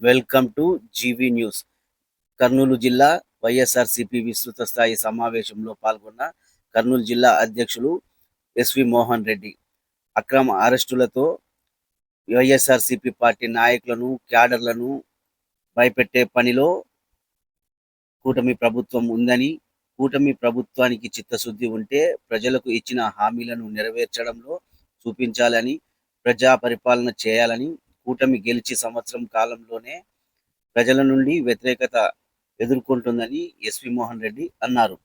Welcome to GV news. Kurnool జిల్లా YSRCP విస్తృత స్థాయి సమావేశంలో పాల్గొన్న కర్నూలు జిల్లా అధ్యక్షులు ఎస్వి మోహన్ రెడ్డి. అక్రమ అరెస్టులతో వైఎస్ఆర్సిపి పార్టీ నాయకులను క్యాడర్లను భయపెట్టే పనిలో కూటమి ప్రభుత్వం ఉందని కూటమి ప్రభుత్వానికి చిత్తశుద్ధి ఉంటే ప్రజలకు ఇచ్చిన హామీలను నెరవేర్చడంలో చూపించాలని ప్రజా పరిపాలన చేయాలని కూటమి గెలిచి సంవత్సరం కాలంలోనే ప్రజల నుండి వ్యతిరేకత ఎదుర్కొంటుందని ఎస్వి మోహన్ రెడ్డి అన్నారు.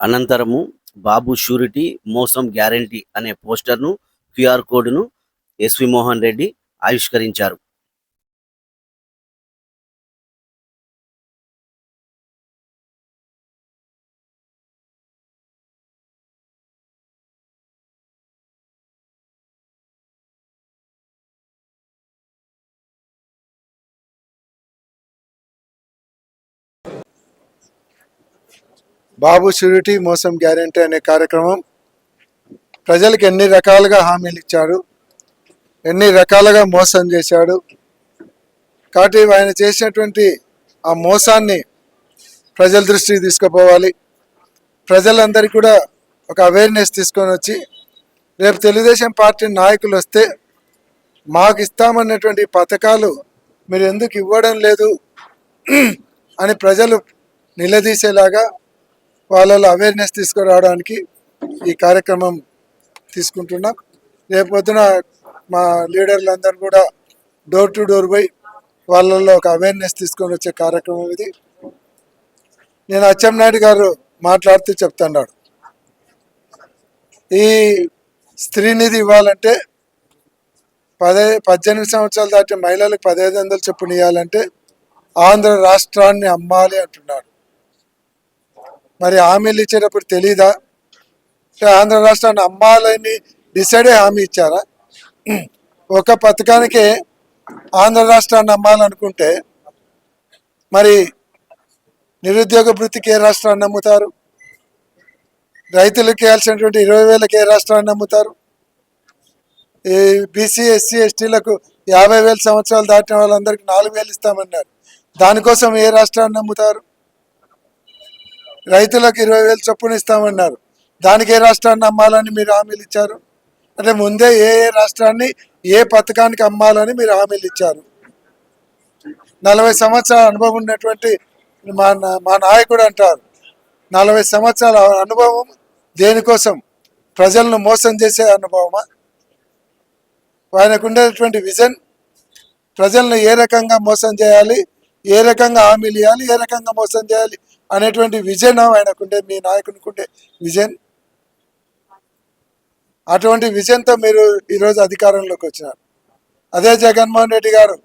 అనంతరము బాబు షూరిటీ మోసం గ్యారంటీ అనే పోస్టర్ను క్యూఆర్ కోడ్ను ఎస్వి మోహన్ రెడ్డి ఆవిష్కరించారు. బాబు షూరిటీ మోసం గ్యారెంటీ అనే కార్యక్రమం ప్రజలకు ఎన్ని రకాలుగా హామీలు ఇచ్చాడు ఎన్ని రకాలుగా మోసం చేశాడు. కాబట్టి ఆయన చేసినటువంటి ఆ మోసాన్ని ప్రజల దృష్టికి తీసుకుపోవాలి. ప్రజలందరికీ కూడా ఒక అవేర్నెస్ తీసుకొని వచ్చి రేపు తెలుగుదేశం పార్టీ నాయకులు వస్తే మాకు ఇస్తామన్నటువంటి పథకాలు మీరు ఎందుకు ఇవ్వడం లేదు అని ప్రజలు నిలదీసేలాగా వాళ్ళలో అవేర్నెస్ తీసుకురావడానికి ఈ కార్యక్రమం తీసుకుంటున్నాం. రేపు పొద్దున మా లీడర్లందరూ కూడా డోర్ టు డోర్ పోయి వాళ్ళల్లో ఒక అవేర్నెస్ తీసుకొని వచ్చే కార్యక్రమం ఇది. నేను అచ్చెంనాయుడు గారు మాట్లాడుతూ చెప్తున్నాడు. ఈ స్త్రీనిధి ఇవ్వాలంటే పదే పద్దెనిమిది సంవత్సరాలు దాటి మహిళలకు పదహైదు వందలు చొప్పున ఇవ్వాలంటే ఆంధ్ర రాష్ట్రాన్ని అమ్మాలి అంటున్నాడు. మరి హామీలు ఇచ్చేటప్పుడు తెలీదా? ఆంధ్ర రాష్ట్రాన్ని అమ్మాలని డిసైడే హామీ ఇచ్చారా? ఒక పథకానికి ఆంధ్ర రాష్ట్రాన్ని అమ్మాలనుకుంటే మరి నిరుద్యోగ వృత్తికి ఏ రాష్ట్రాన్ని నమ్ముతారు? రైతులకు ఇవ్వాల్సినటువంటి ఇరవై వేలకు ఏ రాష్ట్రాన్ని నమ్ముతారు? ఈ బీసీ ఎస్సీ ఎస్టీలకు యాభై వేల సంవత్సరాలు దాటిన వాళ్ళందరికీ నాలుగు వేలు ఇస్తామన్నారు. దానికోసం ఏ రాష్ట్రాన్ని నమ్ముతారు? రైతులకు ఇరవై వేలు చొప్పున ఇస్తామన్నారు. దానికి ఏ రాష్ట్రాన్ని అమ్మాలని మీరు హామీలు ఇచ్చారు? అంటే ముందే ఏ ఏ రాష్ట్రాన్ని ఏ పథకానికి అమ్మాలని మీరు హామీలు ఇచ్చారు? నలభై సంవత్సరాల అనుభవం ఉన్నటువంటి మా మా నాయకుడు అంటారు. నలభై సంవత్సరాల అనుభవం దేనికోసం? ప్రజలను మోసం చేసే అనుభవమా? ఆయనకు ఉండేటువంటి విజన్? ప్రజలను ఏ రకంగా మోసం చేయాలి? ఏ రకంగా హామీలు ఇవ్వాలి? ఏ రకంగా మోసం చేయాలి? అనేటువంటి విజన్ ఆయనకుండే మీ నాయకునికుండే విజన్ అటువంటి విజన్తో మీరు ఈరోజు అధికారంలోకి వచ్చినారు. అదే జగన్మోహన్ రెడ్డి గారు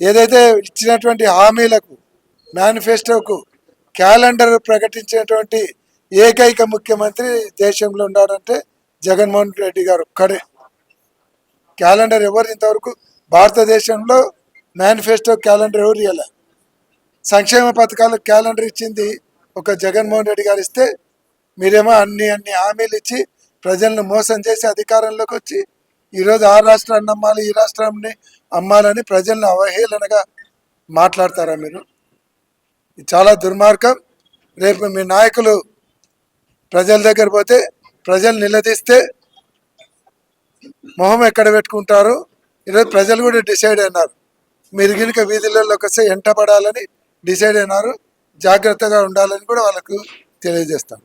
ఏదైతే ఇచ్చినటువంటి హామీలకు మేనిఫెస్టోకు క్యాలెండర్ ప్రకటించినటువంటి ఏకైక ముఖ్యమంత్రి దేశంలో ఉన్నాడంటే జగన్మోహన్ రెడ్డి గారు ఒక్కడే. క్యాలెండర్ ఎవరు ఇంతవరకు? భారతదేశంలో మేనిఫెస్టో క్యాలెండర్ ఎవరు ఇవ్వలేదు సంక్షేమ పథకాలు క్యాలెండర్ ఇచ్చింది ఒక జగన్మోహన్ రెడ్డి గారు ఇస్తే మీరేమో అన్ని అన్ని హామీలు ఇచ్చి ప్రజలను మోసం చేసి అధికారంలోకి వచ్చి ఈరోజు ఆ రాష్ట్రాన్ని అమ్మాలి ఈ రాష్ట్రాన్ని అమ్మాలని ప్రజలను అవహేళనగా మాట్లాడతారా మీరు? ఇది చాలా దుర్మార్గం. రేపు మీ నాయకులు ప్రజల దగ్గర పోతే ప్రజలు నిలదీస్తే మొహం ఎక్కడ పెట్టుకుంటారు? ఈరోజు ప్రజలు కూడా డిసైడ్ అయినారు. మీరు గినుక వీధులలోకి వస్తే ఎంటపడాలని డిసైడ్ అయినారు జాగ్రత్తగా ఉండాలని కూడా వాళ్ళకు తెలియజేస్తాం.